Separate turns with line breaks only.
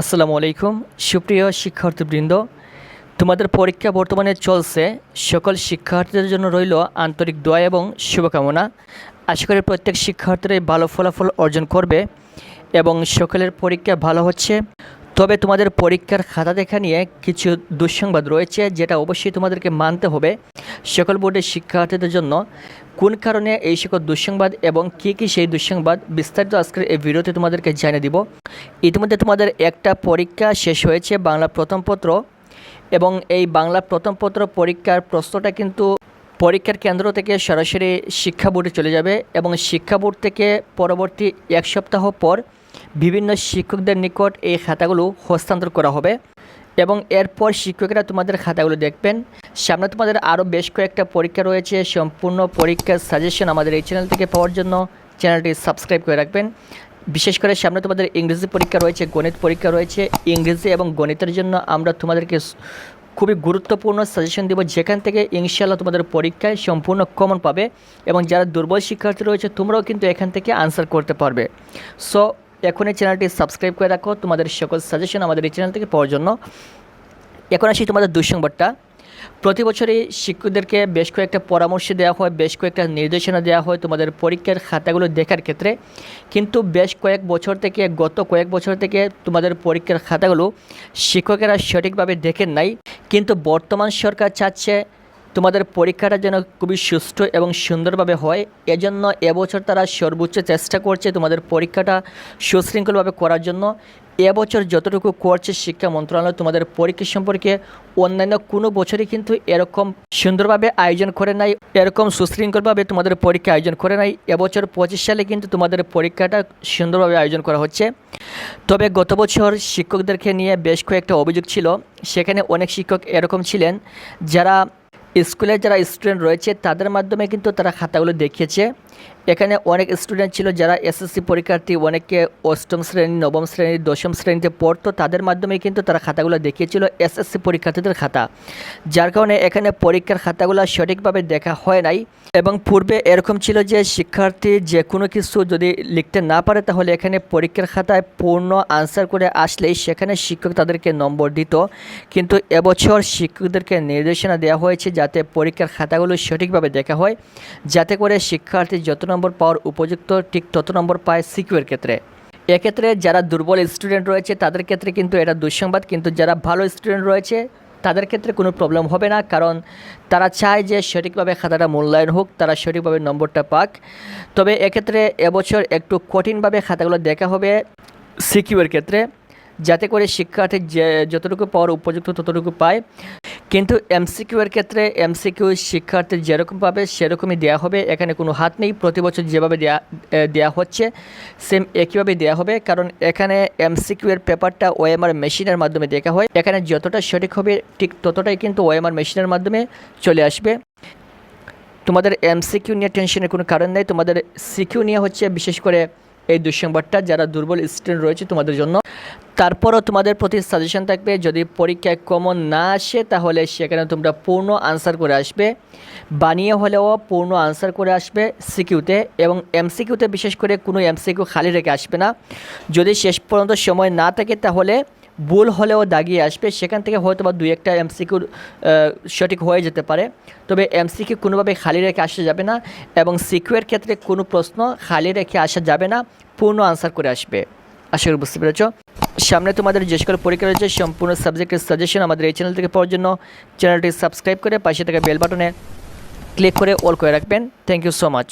আসসালামু আলাইকুম। সুপ্রিয় শিক্ষার্থীবৃন্দ, তোমাদের পরীক্ষা বর্তমানে চলছে। সকল শিক্ষার্থীদের জন্য রইল আন্তরিক দোয়া এবং শুভকামনা। আশা করি প্রত্যেক শিক্ষার্থীরাই ভালো ফলাফল অর্জন করবে এবং সকলের পরীক্ষা ভালো হচ্ছে। তবে তোমাদের পরীক্ষার খাতা দেখা নিয়ে কিছু দুঃসংবাদ রয়েছে, যেটা অবশ্যই তোমাদেরকে মানতে হবে। সকল বোর্ডের শিক্ষার্থীদের জন্য কোন কারণে এই সকল দুঃসংবাদ এবং কী কী সেই দুঃসংবাদ বিস্তারিত আজকের এই ভিডিওতে তোমাদেরকে জানিয়ে দিব। ইতিমধ্যে তোমাদের একটা পরীক্ষা শেষ হয়েছে বাংলা প্রথম পত্র এবং এই বাংলা প্রথম পত্র পরীক্ষার প্রশ্নটা কিন্তু পরীক্ষার কেন্দ্র থেকে সরাসরি শিক্ষা বোর্ডে চলে যাবে এবং শিক্ষা বোর্ড থেকে পরবর্তী এক সপ্তাহ পর বিভিন্ন শিক্ষকদের নিকট এই খাতাগুলো হস্তান্তর করা হবে। এবং এরপর শিক্ষকেরা তোমাদের খাতাগুলো দেখবেন। সামনে তোমাদের আরও বেশ কয়েকটা পরীক্ষা রয়েছে। সম্পূর্ণ পরীক্ষার সাজেশন আমাদের এই চ্যানেল থেকে পাওয়ার জন্য চ্যানেলটি সাবস্ক্রাইব করে রাখবেন। বিশেষ করে সামনে তোমাদের ইংরেজি পরীক্ষা রয়েছে, গণিত পরীক্ষা রয়েছে। ইংরেজি এবং গণিতের জন্য আমরা তোমাদেরকে খুবই গুরুত্বপূর্ণ সাজেশন দেবো। যেখান থেকে ইনশাল্লাহ তোমাদের পরীক্ষায় সম্পূর্ণ কমন পাবে এবং যারা দুর্বল শিক্ষার্থী রয়েছে, তোমরাও কিন্তু এখান থেকে আনসার করতে পারবে। সো এখন এই চ্যানেলটি সাবস্ক্রাইব করে রাখো। তোমাদের সকল সাজেশন আমাদের এই চ্যানেল থেকে পাওয়ার জন্য। এখন আসি তোমাদের দুঃসংবাদটা। প্রতি বছরই শিক্ষকদেরকে বেশ কয়েকটা পরামর্শ দেওয়া হয়, বেশ কয়েকটা নির্দেশনা দেওয়া হয় তোমাদের পরীক্ষার খাতাগুলো দেখার ক্ষেত্রে। কিন্তু বেশ কয়েক বছর থেকে, গত কয়েক বছর থেকে তোমাদের পরীক্ষার খাতাগুলো শিক্ষকেরা সঠিকভাবে দেখেন নাই। কিন্তু বর্তমান সরকার চাচ্ছে তোমাদের পরীক্ষাটা যেন খুবই সুষ্ঠু এবং সুন্দরভাবে হয়, এজন্য এবছর তারা সর্বোচ্চ চেষ্টা করছে তোমাদের পরীক্ষাটা সুশৃঙ্খলভাবে করার জন্য। এবছর যতটুকু করছে শিক্ষা মন্ত্রণালয়, তোমাদের পরীক্ষা সম্পর্কে অন্যান্য কোনো বছরই কিন্তু এরকম সুন্দরভাবে আয়োজন করে নাই, এরকম সুশৃঙ্খলভাবে তোমাদের পরীক্ষা আয়োজন করে নাই। এবছর পঁচিশ সালে কিন্তু তোমাদের পরীক্ষাটা সুন্দরভাবে আয়োজন করা হচ্ছে। তবে গত বছর শিক্ষকদেরকে নিয়ে বেশ কয়েকটা অভিযোগ ছিল, সেখানে অনেক শিক্ষক এরকম ছিলেন যারা স্কুলের যারা স্টুডেন্ট রয়েছে তাদের মাধ্যমে কিন্তু তারা খাতাগুলো দেখিয়েছে। এখানে অনেক স্টুডেন্ট ছিল যারা এসএসসি পরীক্ষার্থী, অনেকে অষ্টম শ্রেণি, নবম শ্রেণি, দশম শ্রেণীতে পড়তো। তাদের মাধ্যমে কিন্তু তারা খাতাগুলো দেখিয়েছিল এসএসসি পরীক্ষার্থীদের খাতা। যার কারণে এখানে পরীক্ষার খাতাগুলো সঠিকভাবে দেখা হয় নাই এবং পূর্বে এরকম ছিল যে শিক্ষার্থী যে কোনো কিছু যদি লিখতে না পারে, তাহলে এখানে পরীক্ষার খাতায় পূর্ণ আনসার করে আসলেই সেখানে শিক্ষক তাদেরকে নম্বর দিত। কিন্তু এবছর শিক্ষকদেরকে নির্দেশনা দেওয়া হয়েছে যাতে পরীক্ষার খাতাগুলো সঠিকভাবে দেখা হয়, যাতে করে শিক্ষার্থী যত নম্বর পাওয়ার উপযুক্ত, ঠিক তত নম্বর পায় সিকিউর ক্ষেত্রে। এক্ষেত্রে যারা দুর্বল স্টুডেন্ট রয়েছে, তাদের ক্ষেত্রে কিন্তু এটা দুঃসংবাদ, কিন্তু যারা ভালো স্টুডেন্ট রয়েছে, তাদের ক্ষেত্রে কোনো প্রবলেম হবে না, কারণ তারা চায় যে সঠিকভাবে খাতাটা মূল্যায়ন হোক, তারা সঠিকভাবে নম্বরটা পাক। তবে এক্ষেত্রে এবছর একটু কঠিনভাবে খাতাগুলো দেখা হবে সিকিউর ক্ষেত্রে, যাতে করে শিক্ষার্থী যে, যতটুকু পাওয়ার উপযুক্ত, ততটুকু পায়। কিন্তু এমসিকিউ এর ক্ষেত্রে এমসিকিউ শিক্ষার্থী যেরকম পাবে, সেরকমই দেওয়া হবে। এখানে কোনো হাত নেই। প্রতি বছর যেভাবে দেয়া দেওয়া হচ্ছে, সেম একইভাবে দেওয়া হবে। কারণ এখানে এমসিকিউ এর পেপারটা ওএমআর মেশিনের মাধ্যমে দেখা হয়। এখানে যতটা সঠিক হবে, ঠিক ততটাই কিন্তু ওএমআর মেশিনের মাধ্যমে চলে আসবে। তোমাদের এমসিকিউ নিয়ে টেনশনের কোনো কারণ নেই। তোমাদের সিকিউ নিয়ে হচ্ছে, বিশেষ করে এই দুঃসংবাদটা, যারা দুর্বল স্টুডেন্ট রয়েছে তোমাদের জন্য। তারপরও তোমাদের প্রতি সাজেশন থাকবে, যদি পরীক্ষায় কমন না আসে, তাহলে সেখানে তোমরা পূর্ণ আনসার করে আসবে। বানিয়ে হলেও পূর্ণ আনসার করে আসবে সিকিউতে এবং এমসিকিউতে বিশেষ করে কোনো এমসিকিউ খালি রেখে আসবে না। যদি শেষ পর্যন্ত সময় না থাকে, তাহলে ভুল হলেও দাগিয়ে আসবে। সেখান থেকে হয়তো বা দুই একটা এমসিকিউর সঠিক হয়ে যেতে পারে। তবে এমসিকিউ কোনোভাবে খালি রেখে আসা যাবে না এবং সিকিউয়ের ক্ষেত্রে কোনো প্রশ্ন খালি রেখে আসা যাবে না। পূর্ণ আনসার করে আসবে। আশা করি বুঝতে পেরেছ? সামনে তোমাদের যে সকল পরীক্ষা রয়েছে, সম্পূর্ণ সাবজেক্টের সাজেশন আমাদের এই চ্যানেল থেকে পাওয়ার জন্য। চ্যানেলটি সাবস্ক্রাইব করে পাশে থাকা বেল বাটনে ক্লিক করে অল করে রাখবেন। Thank you so much